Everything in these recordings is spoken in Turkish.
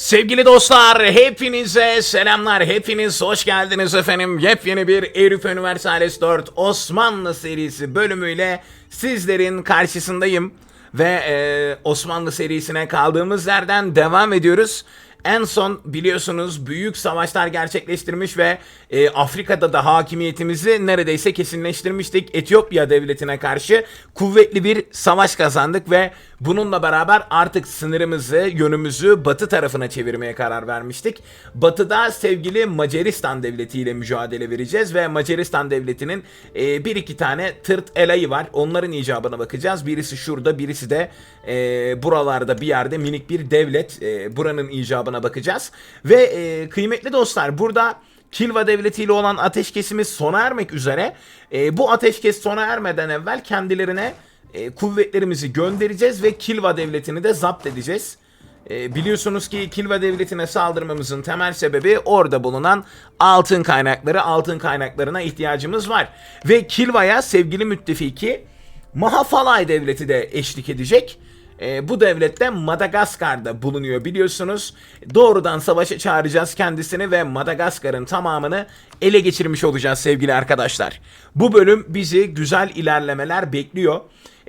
Sevgili dostlar, hepinize selamlar, hepiniz hoş geldiniz efendim. Yepyeni bir Erif Universalis 4 Osmanlı serisi bölümüyle sizlerin karşısındayım. Ve e, Osmanlı serisine kaldığımız yerden devam ediyoruz. En son biliyorsunuz büyük savaşlar gerçekleştirmiş ve e, Afrika'da da hakimiyetimizi neredeyse kesinleştirmiştik. Etiyopya devletine karşı kuvvetli bir savaş kazandık ve bununla beraber artık sınırımızı, yönümüzü batı tarafına çevirmeye karar vermiştik. Batıda sevgili Macaristan devletiyle mücadele vereceğiz ve Macaristan devletinin e, bir iki tane tırt elayı var. Onların icabına bakacağız. Birisi şurada, birisi de e, buralarda bir yerde minik bir devlet. E, buranın icabına bakacağız. Ve e, kıymetli dostlar burada Kilva Devleti ile olan ateşkesimiz sona ermek üzere. E, bu ateşkes sona ermeden evvel kendilerine e, kuvvetlerimizi göndereceğiz ve Kilva Devleti'ni de zapt edeceğiz. E, biliyorsunuz ki Kilva Devleti'ne saldırmamızın temel sebebi orada bulunan altın kaynakları, altın kaynaklarına ihtiyacımız var. Ve Kilva'ya sevgili müttefiki Mahafalay Devleti de eşlik edecek. E, bu devlet de Madagaskar'da bulunuyor biliyorsunuz. Doğrudan savaşa çağıracağız kendisini ve Madagaskar'ın tamamını ele geçirmiş olacağız sevgili arkadaşlar. Bu bölüm bizi güzel ilerlemeler bekliyor.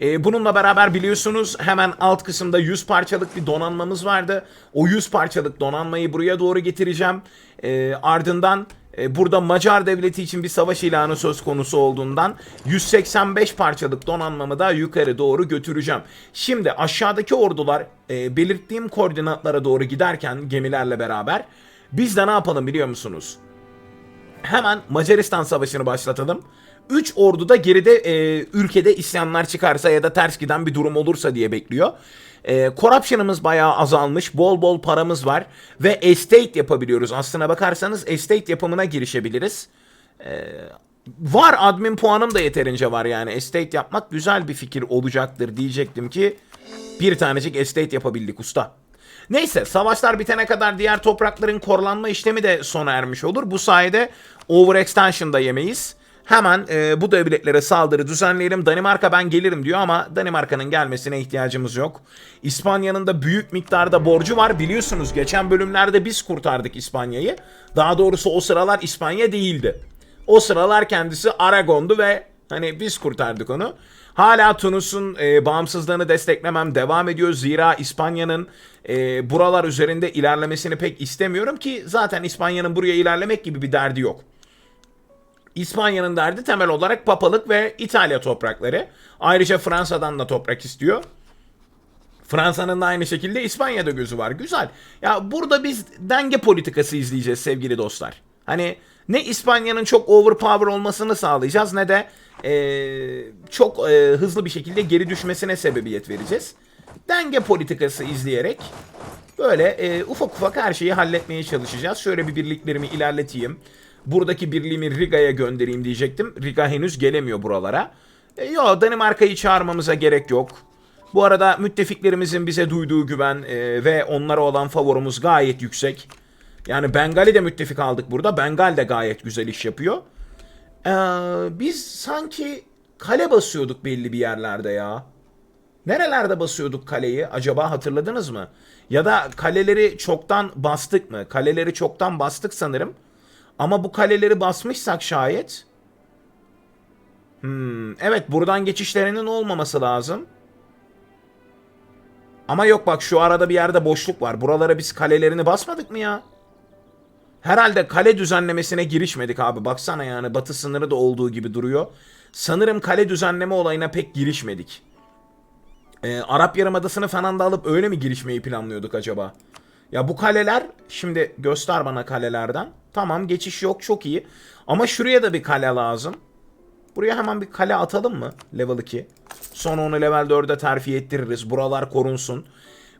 E, bununla beraber biliyorsunuz hemen alt kısımda 100 parçalık bir donanmamız vardı. O 100 parçalık donanmayı buraya doğru getireceğim. E, ardından burada Macar devleti için bir savaş ilanı söz konusu olduğundan 185 parçalık donanmamı da yukarı doğru götüreceğim. Şimdi aşağıdaki ordular e, belirttiğim koordinatlara doğru giderken gemilerle beraber biz de ne yapalım biliyor musunuz? Hemen Macaristan Savaşı'nı başlatalım. 3 ordu da geride e, ülkede isyanlar çıkarsa ya da ters giden bir durum olursa diye bekliyor. E, corruption'ımız bayağı azalmış. Bol bol paramız var. Ve estate yapabiliyoruz. Aslına bakarsanız estate yapımına girişebiliriz. E, var admin puanım da yeterince var yani. Estate yapmak güzel bir fikir olacaktır diyecektim ki bir tanecik estate yapabildik usta. Neyse savaşlar bitene kadar diğer toprakların korulanma işlemi de sona ermiş olur. Bu sayede overextension da yemeyiz. Hemen e, bu devletlere saldırı düzenleyelim. Danimarka ben gelirim diyor ama Danimarka'nın gelmesine ihtiyacımız yok. İspanya'nın da büyük miktarda borcu var. Biliyorsunuz geçen bölümlerde biz kurtardık İspanya'yı. Daha doğrusu o sıralar İspanya değildi. O sıralar kendisi Aragon'du ve hani biz kurtardık onu. Hala Tunus'un e, bağımsızlığını desteklemem devam ediyor. Zira İspanya'nın e, buralar üzerinde ilerlemesini pek istemiyorum ki zaten İspanya'nın buraya ilerlemek gibi bir derdi yok. İspanya'nın derdi temel olarak papalık ve İtalya toprakları. Ayrıca Fransa'dan da toprak istiyor. Fransa'nın da aynı şekilde İspanya'da gözü var. Güzel. Ya burada biz denge politikası izleyeceğiz sevgili dostlar. Hani ne İspanya'nın çok overpower olmasını sağlayacağız ne de eee, çok eee, hızlı bir şekilde geri düşmesine sebebiyet vereceğiz. Denge politikası izleyerek böyle eee, ufak ufak her şeyi halletmeye çalışacağız. Şöyle bir birliklerimi ilerleteyim. Buradaki birliğimi Riga'ya göndereyim diyecektim. Riga henüz gelemiyor buralara. E, yo Danimarka'yı çağırmamıza gerek yok. Bu arada müttefiklerimizin bize duyduğu güven e, ve onlara olan favorumuz gayet yüksek. Yani Bengali de müttefik aldık burada. Bengal de gayet güzel iş yapıyor. Ee, biz sanki kale basıyorduk belli bir yerlerde ya. Nerelerde basıyorduk kaleyi acaba hatırladınız mı? Ya da kaleleri çoktan bastık mı? Kaleleri çoktan bastık sanırım. Ama bu kaleleri basmışsak şayet... Hmm, evet buradan geçişlerinin olmaması lazım. Ama yok bak şu arada bir yerde boşluk var. Buralara biz kalelerini basmadık mı ya? Herhalde kale düzenlemesine girişmedik abi. Baksana yani batı sınırı da olduğu gibi duruyor. Sanırım kale düzenleme olayına pek girişmedik. Ee, Arap Yarımadası'nı falan da alıp öyle mi girişmeyi planlıyorduk acaba? Ya bu kaleler şimdi göster bana kalelerden. Tamam geçiş yok çok iyi. Ama şuraya da bir kale lazım. Buraya hemen bir kale atalım mı? Level 2. Sonra onu level 4'e terfi ettiririz. Buralar korunsun.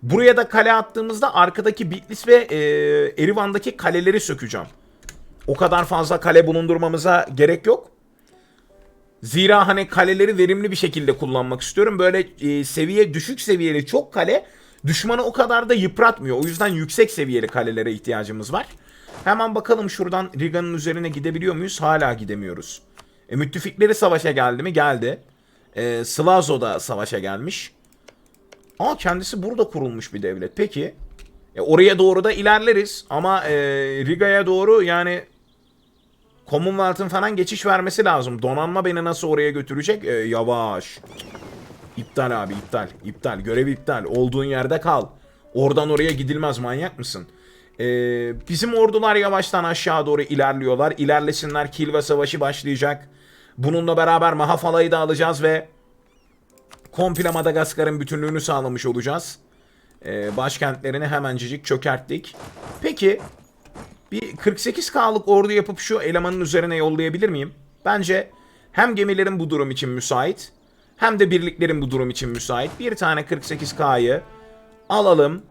Buraya da kale attığımızda arkadaki Bitlis ve e, Erivan'daki kaleleri sökeceğim. O kadar fazla kale bulundurmamıza gerek yok. Zira hani kaleleri verimli bir şekilde kullanmak istiyorum. Böyle e, seviye düşük seviyeli çok kale düşmanı o kadar da yıpratmıyor. O yüzden yüksek seviyeli kalelere ihtiyacımız var. Hemen bakalım şuradan Riga'nın üzerine gidebiliyor muyuz? Hala gidemiyoruz. E, müttefikleri savaşa geldi mi? Geldi. E, Slazo da savaşa gelmiş. Aa kendisi burada kurulmuş bir devlet. Peki. E, oraya doğru da ilerleriz ama e, Riga'ya doğru yani Commonwealth'ın falan geçiş vermesi lazım. Donanma beni nasıl oraya götürecek? E, yavaş. İptal abi iptal. İptal. Görev iptal. Olduğun yerde kal. Oradan oraya gidilmez manyak mısın? Ee, bizim ordular yavaştan aşağı doğru ilerliyorlar. İlerlesinler. Kilva Savaşı başlayacak. Bununla beraber Mahafala'yı da alacağız ve komple Madagaskar'ın bütünlüğünü sağlamış olacağız. Ee, başkentlerini hemencecik çökerttik. Peki bir 48K'lık ordu yapıp şu elemanın üzerine yollayabilir miyim? Bence hem gemilerin bu durum için müsait hem de birliklerin bu durum için müsait. Bir tane 48K'yı alalım.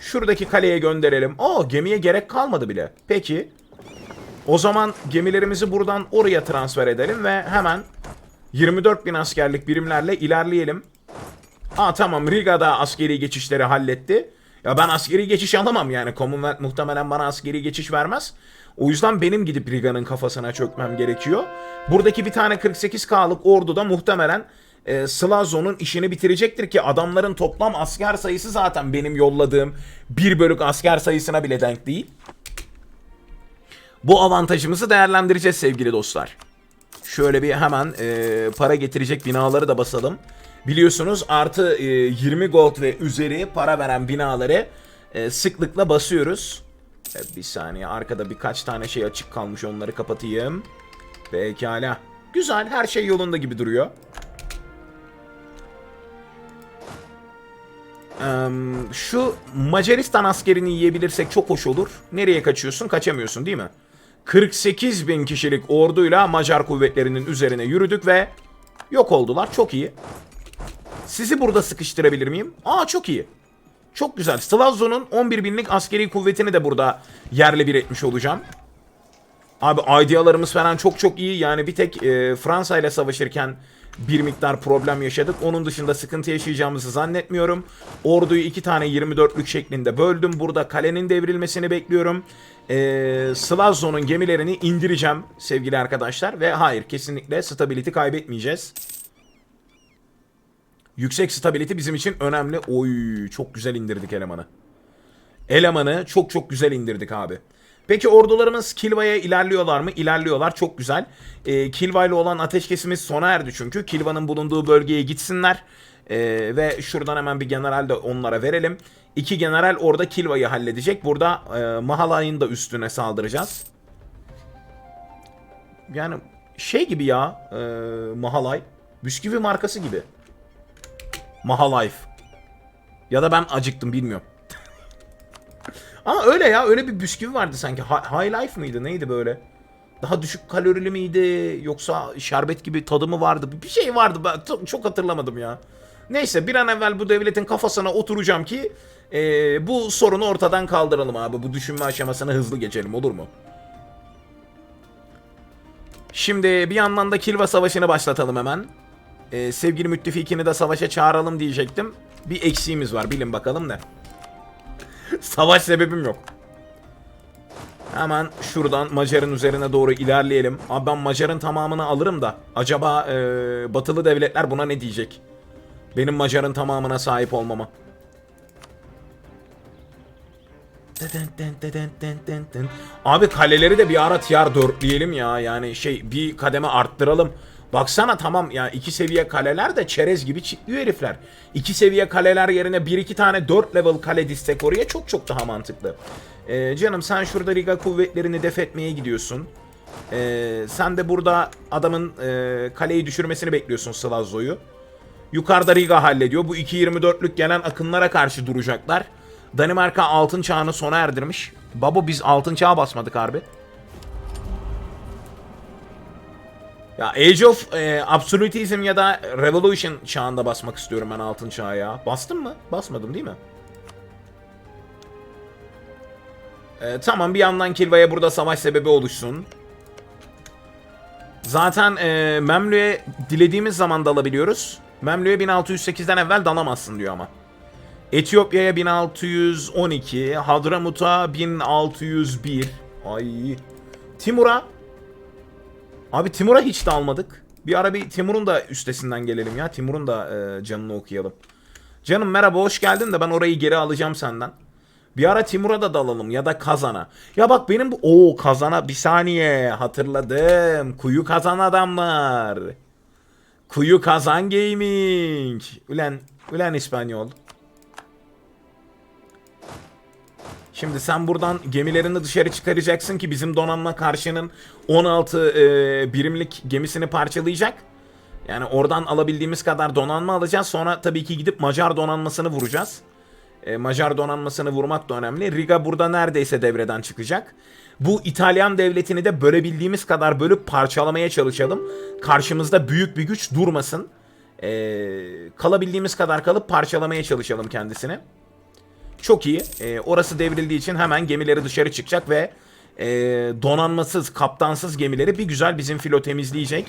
Şuradaki kaleye gönderelim. Oo gemiye gerek kalmadı bile. Peki. O zaman gemilerimizi buradan oraya transfer edelim ve hemen 24 bin askerlik birimlerle ilerleyelim. Aa tamam Riga'da askeri geçişleri halletti. Ya ben askeri geçiş alamam yani. Commonwealth muhtemelen bana askeri geçiş vermez. O yüzden benim gidip Riga'nın kafasına çökmem gerekiyor. Buradaki bir tane 48K'lık ordu da muhtemelen e, Slazo'nun işini bitirecektir ki adamların toplam asker sayısı zaten benim yolladığım bir bölük asker sayısına bile denk değil. Bu avantajımızı değerlendireceğiz sevgili dostlar. Şöyle bir hemen e, para getirecek binaları da basalım. Biliyorsunuz artı e, 20 gold ve üzeri para veren binaları e, sıklıkla basıyoruz. E, bir saniye arkada birkaç tane şey açık kalmış onları kapatayım. Pekala. Güzel her şey yolunda gibi duruyor. Şu Macaristan askerini yiyebilirsek çok hoş olur. Nereye kaçıyorsun? Kaçamıyorsun değil mi? 48 bin kişilik orduyla Macar kuvvetlerinin üzerine yürüdük ve yok oldular. Çok iyi. Sizi burada sıkıştırabilir miyim? Aa çok iyi. Çok güzel. Slavzo'nun 11 binlik askeri kuvvetini de burada yerle bir etmiş olacağım. Abi idealarımız falan çok çok iyi. Yani bir tek e, Fransa ile savaşırken bir miktar problem yaşadık. Onun dışında sıkıntı yaşayacağımızı zannetmiyorum. Orduyu iki tane 24'lük şeklinde böldüm. Burada kalenin devrilmesini bekliyorum. E, Slavzo'nun gemilerini indireceğim sevgili arkadaşlar. Ve hayır kesinlikle stability kaybetmeyeceğiz. Yüksek stability bizim için önemli. Oy çok güzel indirdik elemanı. Elemanı çok çok güzel indirdik abi. Peki ordularımız Kilva'ya ilerliyorlar mı? İlerliyorlar. Çok güzel. Ee, Kilva ile olan ateşkesimiz sona erdi çünkü. Kilva'nın bulunduğu bölgeye gitsinler. Ee, ve şuradan hemen bir general de onlara verelim. İki general orada Kilva'yı halledecek. Burada e, Mahalay'ın da üstüne saldıracağız. Yani şey gibi ya e, Mahalay. Bisküvi markası gibi. Mahalife. Ya da ben acıktım bilmiyorum. Ama öyle ya öyle bir bisküvi vardı sanki. Hi- High Life mıydı neydi böyle? Daha düşük kalorili miydi yoksa şerbet gibi tadı mı vardı? Bir şey vardı ben çok, hatırlamadım ya. Neyse bir an evvel bu devletin kafasına oturacağım ki eee, bu sorunu ortadan kaldıralım abi. Bu düşünme aşamasını hızlı geçelim olur mu? Şimdi bir yandan da Kilva Savaşı'nı başlatalım hemen. Ee, sevgili müttefikini de savaşa çağıralım diyecektim. Bir eksiğimiz var bilin bakalım ne. Savaş sebebim yok. Hemen şuradan Macar'ın üzerine doğru ilerleyelim. Abi ben Macar'ın tamamını alırım da acaba e, batılı devletler buna ne diyecek? Benim Macar'ın tamamına sahip olmama. Abi kaleleri de bir ara tier dörtleyelim ya. Yani şey bir kademe arttıralım. Baksana tamam ya iki seviye kaleler de çerez gibi çitliyor herifler. İki seviye kaleler yerine bir iki tane 4 level kale dizsek oraya çok çok daha mantıklı. Ee, canım sen şurada Riga kuvvetlerini def etmeye gidiyorsun. Ee, sen de burada adamın e, kaleyi düşürmesini bekliyorsun Slazzo'yu. Yukarıda Riga hallediyor. Bu 2.24'lük gelen akınlara karşı duracaklar. Danimarka altın çağını sona erdirmiş. Babo biz altın çağa basmadık harbi. Ya Age of e, Absolutism ya da Revolution çağında basmak istiyorum ben altın çağa ya. Bastım mı? Basmadım değil mi? E, tamam bir yandan Kilva'ya burada savaş sebebi oluşsun. Zaten e, Memlü'ye dilediğimiz zaman dalabiliyoruz. Memlü'ye 1608'den evvel dalamazsın diyor ama. Etiyopya'ya 1612, Hadramut'a 1601. Ay. Timur'a Abi Timur'a hiç de almadık. Bir ara bir Timur'un da üstesinden gelelim ya. Timur'un da e, canını okuyalım. Canım merhaba hoş geldin de ben orayı geri alacağım senden. Bir ara Timur'a da dalalım ya da Kazan'a. Ya bak benim bu... Oo Kazan'a bir saniye hatırladım. Kuyu Kazan adamlar. Kuyu Kazan Gaming. Ulan, ulan İspanyol. Şimdi sen buradan gemilerini dışarı çıkaracaksın ki bizim donanma karşının 16 e, birimlik gemisini parçalayacak. Yani oradan alabildiğimiz kadar donanma alacağız. Sonra tabii ki gidip Macar donanmasını vuracağız. E, Macar donanmasını vurmak da önemli. Riga burada neredeyse devreden çıkacak. Bu İtalyan devletini de bölebildiğimiz kadar bölüp parçalamaya çalışalım. Karşımızda büyük bir güç durmasın. E, kalabildiğimiz kadar kalıp parçalamaya çalışalım kendisini. Çok iyi. E, orası devrildiği için hemen gemileri dışarı çıkacak ve e, donanmasız, kaptansız gemileri bir güzel bizim filo temizleyecek.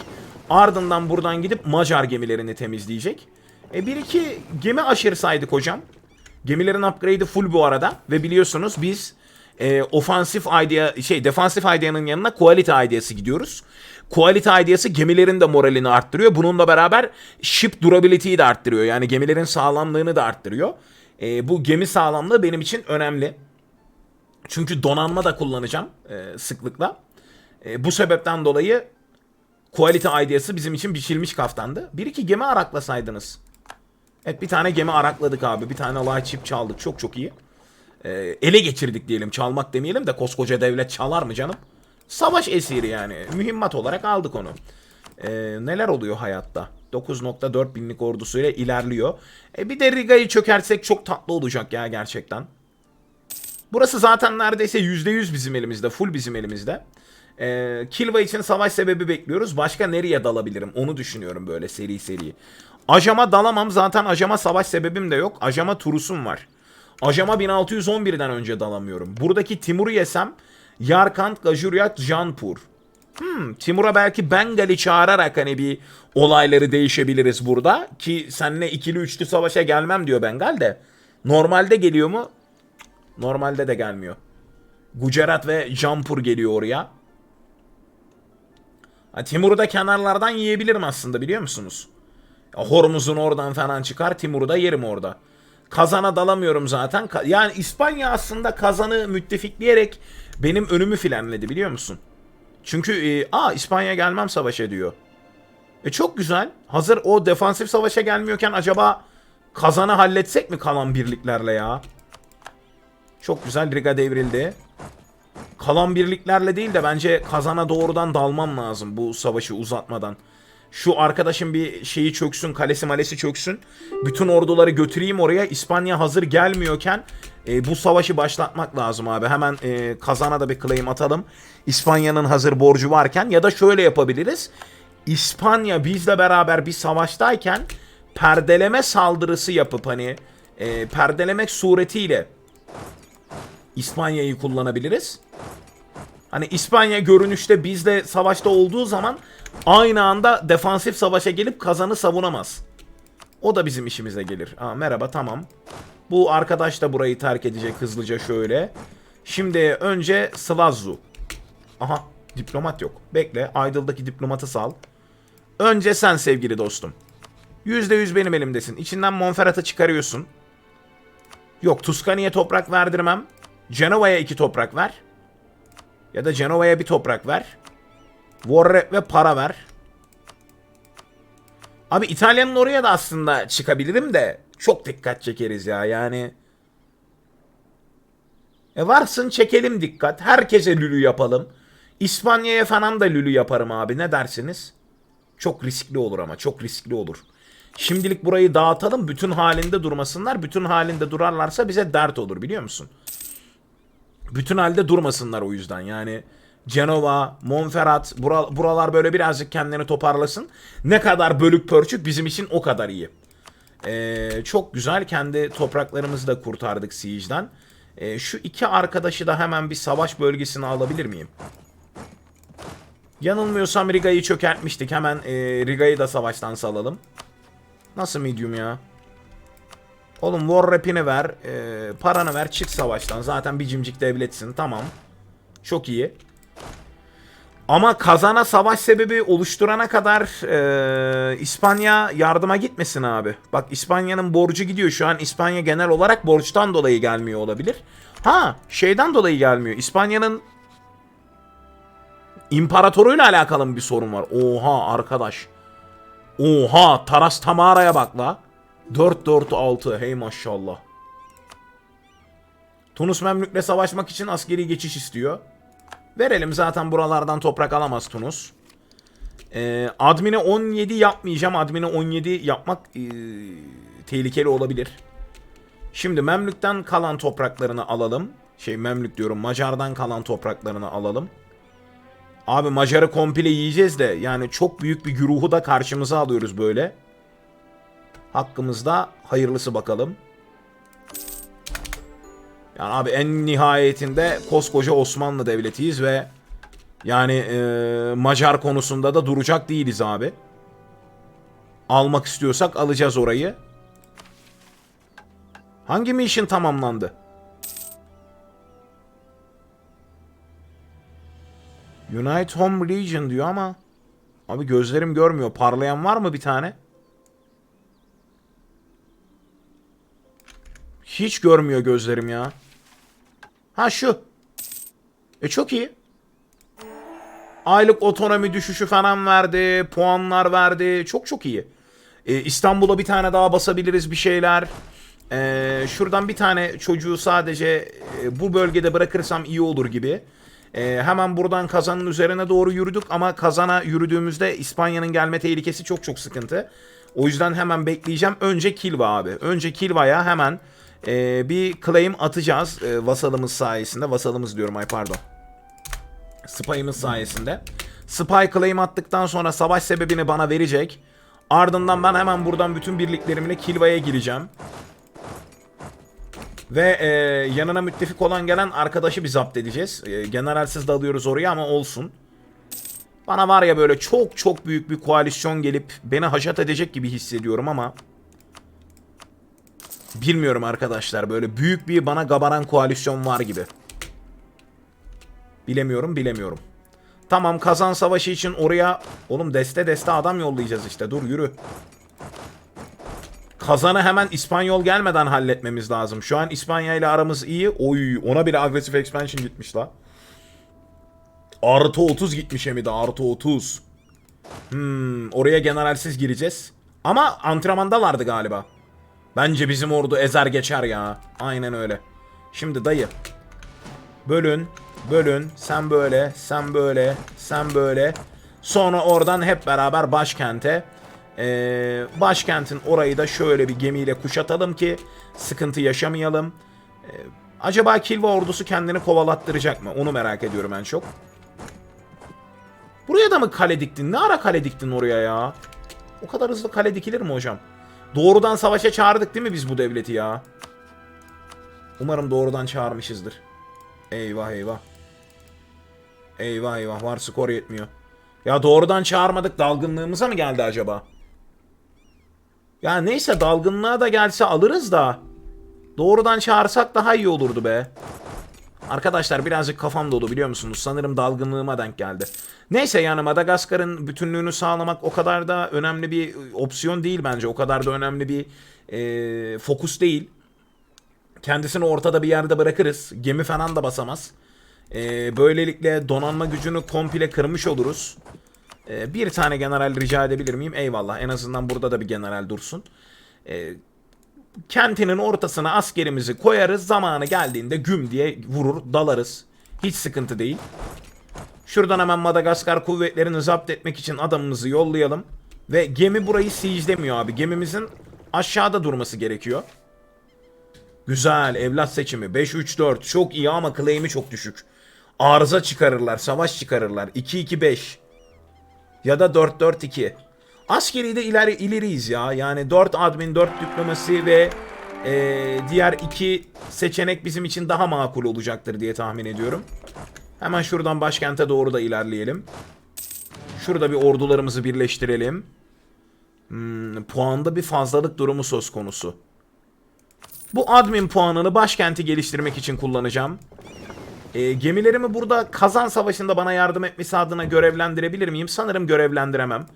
Ardından buradan gidip Macar gemilerini temizleyecek. E, bir iki gemi aşırısaydık hocam. Gemilerin upgrade'i full bu arada ve biliyorsunuz biz e, ofansif idea şey defansif idea'nın yanına quality idea'sı gidiyoruz. Quality idea'sı gemilerin de moralini arttırıyor. Bununla beraber ship durability'yi de arttırıyor. Yani gemilerin sağlamlığını da arttırıyor. E, bu gemi sağlamlığı benim için önemli. Çünkü donanma da kullanacağım e, sıklıkla. E, bu sebepten dolayı quality idea'sı bizim için biçilmiş kaftandı. Bir iki gemi araklasaydınız. Evet bir tane gemi arakladık abi. Bir tane light chip çaldık. Çok çok iyi. Ee, ele geçirdik diyelim. Çalmak demeyelim de koskoca devlet çalar mı canım? Savaş esiri yani. Mühimmat olarak aldık onu. Ee, neler oluyor hayatta? 9.4 binlik ordusuyla ilerliyor. E bir de Riga'yı çökersek çok tatlı olacak ya gerçekten. Burası zaten neredeyse %100 bizim elimizde. Full bizim elimizde. Ee, Kilva için savaş sebebi bekliyoruz. Başka nereye dalabilirim? Onu düşünüyorum böyle seri seri. Ajama dalamam. Zaten Ajama savaş sebebim de yok. Ajama Turus'um var. Ajama 1611'den önce dalamıyorum. Buradaki Timur'u yesem Yarkant, Gajuryat, Janpur. Hmm, Timur'a belki Bengal'i çağırarak hani bir olayları değişebiliriz burada. Ki seninle ikili üçlü savaşa gelmem diyor Bengal de. Normalde geliyor mu? Normalde de gelmiyor. Gujarat ve Jampur geliyor oraya. Ha, Timur'u da kenarlardan yiyebilirim aslında biliyor musunuz? Hormuz'un oradan falan çıkar Timur'u da yerim orada. Kazan'a dalamıyorum zaten. Yani İspanya aslında Kazan'ı müttefikleyerek benim önümü frenledi biliyor musun? Çünkü e, aa İspanya gelmem savaşa diyor. E çok güzel. Hazır o defansif savaşa gelmiyorken acaba Kazan'ı halletsek mi kalan birliklerle ya? Çok güzel Riga devrildi. Kalan birliklerle değil de bence Kazan'a doğrudan dalmam lazım bu savaşı uzatmadan. Şu arkadaşın bir şeyi çöksün, kalesi malesi çöksün. Bütün orduları götüreyim oraya. İspanya hazır gelmiyorken e, bu savaşı başlatmak lazım abi. Hemen e, Kazan'a da bir claim atalım. İspanya'nın hazır borcu varken ya da şöyle yapabiliriz. İspanya bizle beraber bir savaştayken perdeleme saldırısı yapıp hani e, perdelemek suretiyle İspanya'yı kullanabiliriz. Hani İspanya görünüşte bizle savaşta olduğu zaman aynı anda defansif savaşa gelip kazanı savunamaz. O da bizim işimize gelir. Aa, merhaba tamam. Bu arkadaş da burayı terk edecek hızlıca şöyle. Şimdi önce Slazzu. Aha diplomat yok. Bekle Aydıl'daki diplomatı sal. Önce sen sevgili dostum. %100 benim elimdesin. İçinden Monferrat'ı çıkarıyorsun. Yok Tuscany'ye toprak verdirmem. Cenova'ya iki toprak ver. Ya da Cenova'ya bir toprak ver. Warrep ve para ver. Abi İtalya'nın oraya da aslında çıkabilirim de çok dikkat çekeriz ya yani. E varsın çekelim dikkat. Herkese lülü yapalım. İspanya'ya falan da lülü yaparım abi ne dersiniz? Çok riskli olur ama çok riskli olur. Şimdilik burayı dağıtalım bütün halinde durmasınlar. Bütün halinde durarlarsa bize dert olur biliyor musun? bütün halde durmasınlar o yüzden. Yani Cenova, Monferrat bura- buralar böyle birazcık kendini toparlasın. Ne kadar bölük pörçük bizim için o kadar iyi. Ee, çok güzel kendi topraklarımızı da kurtardık Siege'den. Ee, şu iki arkadaşı da hemen bir savaş bölgesine alabilir miyim? Yanılmıyorsam Riga'yı çökertmiştik. Hemen e, Riga'yı da savaştan salalım. Nasıl medium ya? Oğlum war rap'ini ver. e, paranı ver. Çık savaştan. Zaten bir cimcik devletsin. Tamam. Çok iyi. Ama kazana savaş sebebi oluşturana kadar e, İspanya yardıma gitmesin abi. Bak İspanya'nın borcu gidiyor. Şu an İspanya genel olarak borçtan dolayı gelmiyor olabilir. Ha şeyden dolayı gelmiyor. İspanya'nın imparatoruyla alakalı bir sorun var? Oha arkadaş. Oha Taras Tamara'ya bak la. 4-4-6 hey maşallah. Tunus Memlük'le savaşmak için askeri geçiş istiyor. Verelim zaten buralardan toprak alamaz Tunus. Ee, admin'e 17 yapmayacağım. Admin'e 17 yapmak ee, tehlikeli olabilir. Şimdi Memlük'ten kalan topraklarını alalım. Şey Memlük diyorum Macar'dan kalan topraklarını alalım. Abi Macar'ı komple yiyeceğiz de yani çok büyük bir güruhu da karşımıza alıyoruz böyle. Hakkımızda hayırlısı bakalım. Yani abi en nihayetinde koskoca Osmanlı Devletiyiz ve yani e, Macar konusunda da duracak değiliz abi. Almak istiyorsak alacağız orayı. Hangi mission tamamlandı? Unite Home Region diyor ama abi gözlerim görmüyor. Parlayan var mı bir tane? Hiç görmüyor gözlerim ya. Ha şu. E çok iyi. Aylık otonomi düşüşü falan verdi. Puanlar verdi. Çok çok iyi. E, İstanbul'a bir tane daha basabiliriz bir şeyler. E, şuradan bir tane çocuğu sadece e, bu bölgede bırakırsam iyi olur gibi. E, hemen buradan kazanın üzerine doğru yürüdük ama kazana yürüdüğümüzde İspanya'nın gelme tehlikesi çok çok sıkıntı. O yüzden hemen bekleyeceğim. Önce Kilva abi. Önce Kilva'ya hemen e, bir claim atacağız. E, vasalımız sayesinde. Vasalımız diyorum ay pardon. Spy'ımız sayesinde. Spy claim attıktan sonra savaş sebebini bana verecek. Ardından ben hemen buradan bütün birliklerimle Kilva'ya gireceğim. Ve e, yanına müttefik olan gelen arkadaşı bir zapt edeceğiz. E, generalsiz dalıyoruz oraya ama olsun. Bana var ya böyle çok çok büyük bir koalisyon gelip beni haşat edecek gibi hissediyorum ama... Bilmiyorum arkadaşlar böyle büyük bir bana gabaran koalisyon var gibi. Bilemiyorum bilemiyorum. Tamam kazan savaşı için oraya... Oğlum deste deste adam yollayacağız işte dur yürü. Kazanı hemen İspanyol gelmeden halletmemiz lazım. Şu an İspanya ile aramız iyi. Oy ona bile agresif expansion gitmiş la. Artı 30 gitmiş hem de artı 30. Hmm, oraya generalsiz gireceğiz. Ama antrenmandalardı galiba. Bence bizim ordu ezer geçer ya. Aynen öyle. Şimdi dayı. Bölün. Bölün. Sen böyle. Sen böyle. Sen böyle. Sonra oradan hep beraber başkente. Ee, başkentin orayı da şöyle bir gemiyle kuşatalım ki sıkıntı yaşamayalım. Ee, acaba Kilva ordusu kendini kovalattıracak mı? Onu merak ediyorum en çok. Buraya da mı kale diktin? Ne ara kale diktin oraya ya? O kadar hızlı kale dikilir mi hocam? Doğrudan savaşa çağırdık değil mi biz bu devleti ya? Umarım doğrudan çağırmışızdır. Eyvah eyvah. Eyvah eyvah var skor yetmiyor. Ya doğrudan çağırmadık dalgınlığımıza mı geldi acaba? Ya neyse dalgınlığa da gelse alırız da. Doğrudan çağırsak daha iyi olurdu be. Arkadaşlar birazcık kafam dolu biliyor musunuz? Sanırım dalgınlığıma denk geldi. Neyse yani Madagaskar'ın bütünlüğünü sağlamak o kadar da önemli bir opsiyon değil bence. O kadar da önemli bir e, fokus değil. Kendisini ortada bir yerde bırakırız. Gemi falan da basamaz. E, böylelikle donanma gücünü komple kırmış oluruz. E, bir tane general rica edebilir miyim? Eyvallah. En azından burada da bir general dursun. E, kentinin ortasına askerimizi koyarız. Zamanı geldiğinde güm diye vurur, dalarız. Hiç sıkıntı değil. Şuradan hemen Madagaskar kuvvetlerini zapt etmek için adamımızı yollayalım. Ve gemi burayı siege'lemiyor abi. Gemimizin aşağıda durması gerekiyor. Güzel evlat seçimi 5-3-4 çok iyi ama claim'i çok düşük. Arıza çıkarırlar, savaş çıkarırlar. 2-2-5 ya da 4-4-2. Askeri de ileri, ileriyiz ya. Yani 4 admin, 4 diplomasi ve e, diğer iki seçenek bizim için daha makul olacaktır diye tahmin ediyorum. Hemen şuradan başkente doğru da ilerleyelim. Şurada bir ordularımızı birleştirelim. Hmm, puanda bir fazlalık durumu söz konusu. Bu admin puanını başkenti geliştirmek için kullanacağım. E, gemilerimi burada kazan savaşında bana yardım etmesi adına görevlendirebilir miyim? Sanırım görevlendiremem.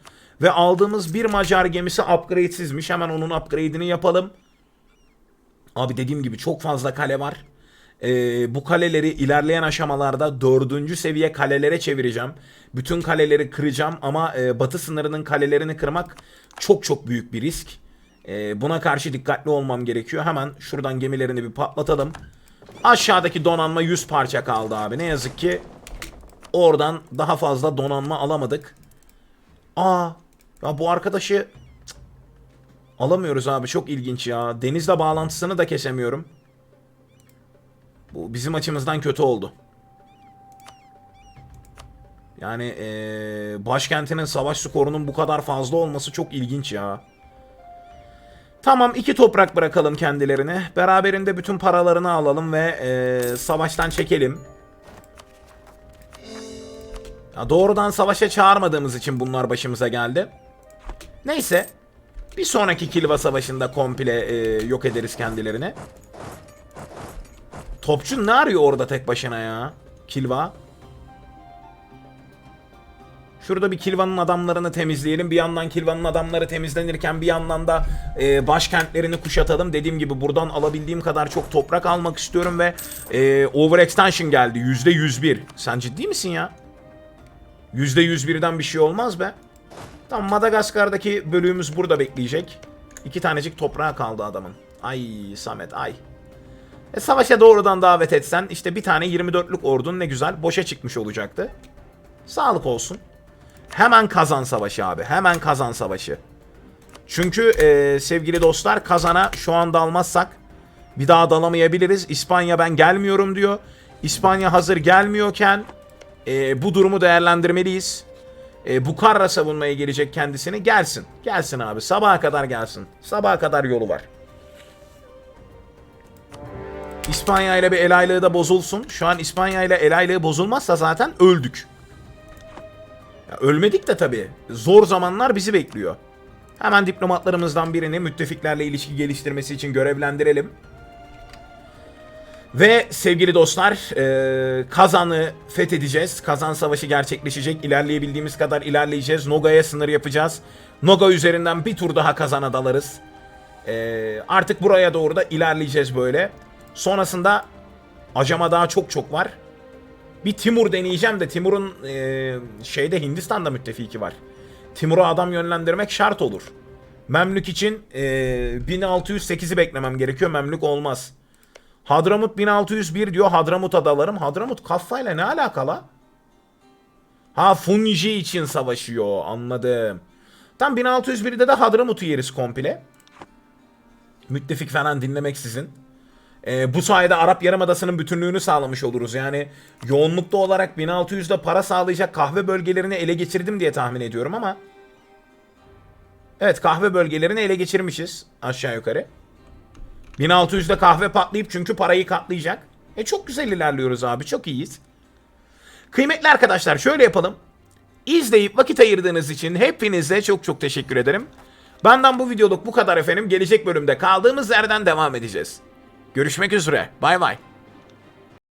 Ve aldığımız bir Macar gemisi upgrade'sizmiş. Hemen onun upgrade'ini yapalım. Abi dediğim gibi çok fazla kale var. Ee, bu kaleleri ilerleyen aşamalarda dördüncü seviye kalelere çevireceğim. Bütün kaleleri kıracağım ama e, batı sınırının kalelerini kırmak çok çok büyük bir risk. Ee, buna karşı dikkatli olmam gerekiyor. Hemen şuradan gemilerini bir patlatalım. Aşağıdaki donanma 100 parça kaldı abi. Ne yazık ki oradan daha fazla donanma alamadık. Aa ya bu arkadaşı alamıyoruz abi. Çok ilginç ya. Denizle bağlantısını da kesemiyorum. Bu bizim açımızdan kötü oldu. Yani eee, başkentinin savaş skorunun bu kadar fazla olması çok ilginç ya. Tamam iki toprak bırakalım kendilerine. Beraberinde bütün paralarını alalım ve eee, savaştan çekelim. Ya doğrudan savaşa çağırmadığımız için bunlar başımıza geldi. Neyse. Bir sonraki Kilva Savaşı'nda komple eee, yok ederiz kendilerini. Topçu ne arıyor orada tek başına ya? Kilva. Şurada bir Kilva'nın adamlarını temizleyelim. Bir yandan Kilva'nın adamları temizlenirken bir yandan da e, başkentlerini kuşatalım. Dediğim gibi buradan alabildiğim kadar çok toprak almak istiyorum ve e, overextension geldi. %101. Sen ciddi misin ya? %101'den bir şey olmaz be. Tamam Madagaskar'daki bölüğümüz burada bekleyecek. İki tanecik toprağı kaldı adamın. Ay Samet ay. E, savaşa doğrudan davet etsen işte bir tane 24'lük ordun ne güzel boşa çıkmış olacaktı. Sağlık olsun. Hemen kazan savaşı abi. Hemen kazan savaşı. Çünkü e, sevgili dostlar kazana şu anda almazsak bir daha dalamayabiliriz. İspanya ben gelmiyorum diyor. İspanya hazır gelmiyorken e, bu durumu değerlendirmeliyiz. E, Bukarra savunmaya gelecek kendisini. Gelsin. Gelsin abi. Sabaha kadar gelsin. Sabaha kadar yolu var. İspanya ile bir el aylığı da bozulsun. Şu an İspanya ile el bozulmazsa zaten öldük. Ya ölmedik de tabii. Zor zamanlar bizi bekliyor. Hemen diplomatlarımızdan birini müttefiklerle ilişki geliştirmesi için görevlendirelim. Ve sevgili dostlar e, Kazan'ı fethedeceğiz. Kazan Savaşı gerçekleşecek. İlerleyebildiğimiz kadar ilerleyeceğiz. Noga'ya sınır yapacağız. Noga üzerinden bir tur daha Kazan'a dalarız. E, artık buraya doğru da ilerleyeceğiz böyle. Sonrasında acama daha çok çok var. Bir Timur deneyeceğim de Timur'un e, şeyde Hindistan'da müttefiki var. Timur'a adam yönlendirmek şart olur. Memlük için e, 1608'i beklemem gerekiyor. Memlük olmaz. Hadramut 1601 diyor. Hadramut adalarım. Hadramut kafayla ne alakalı? Ha Funji için savaşıyor. Anladım. Tam 1601'de de Hadramut'u yeriz komple. Müttefik falan dinlemeksizin. Ee, bu sayede Arap Yarımadası'nın bütünlüğünü sağlamış oluruz. Yani yoğunlukta olarak 1600'de para sağlayacak kahve bölgelerini ele geçirdim diye tahmin ediyorum ama Evet kahve bölgelerini ele geçirmişiz aşağı yukarı. 1600'de kahve patlayıp çünkü parayı katlayacak. E çok güzel ilerliyoruz abi çok iyiyiz. Kıymetli arkadaşlar şöyle yapalım. İzleyip vakit ayırdığınız için hepinize çok çok teşekkür ederim. Benden bu videoluk bu kadar efendim. Gelecek bölümde kaldığımız yerden devam edeceğiz. Görüşmek üzere. Bay bay.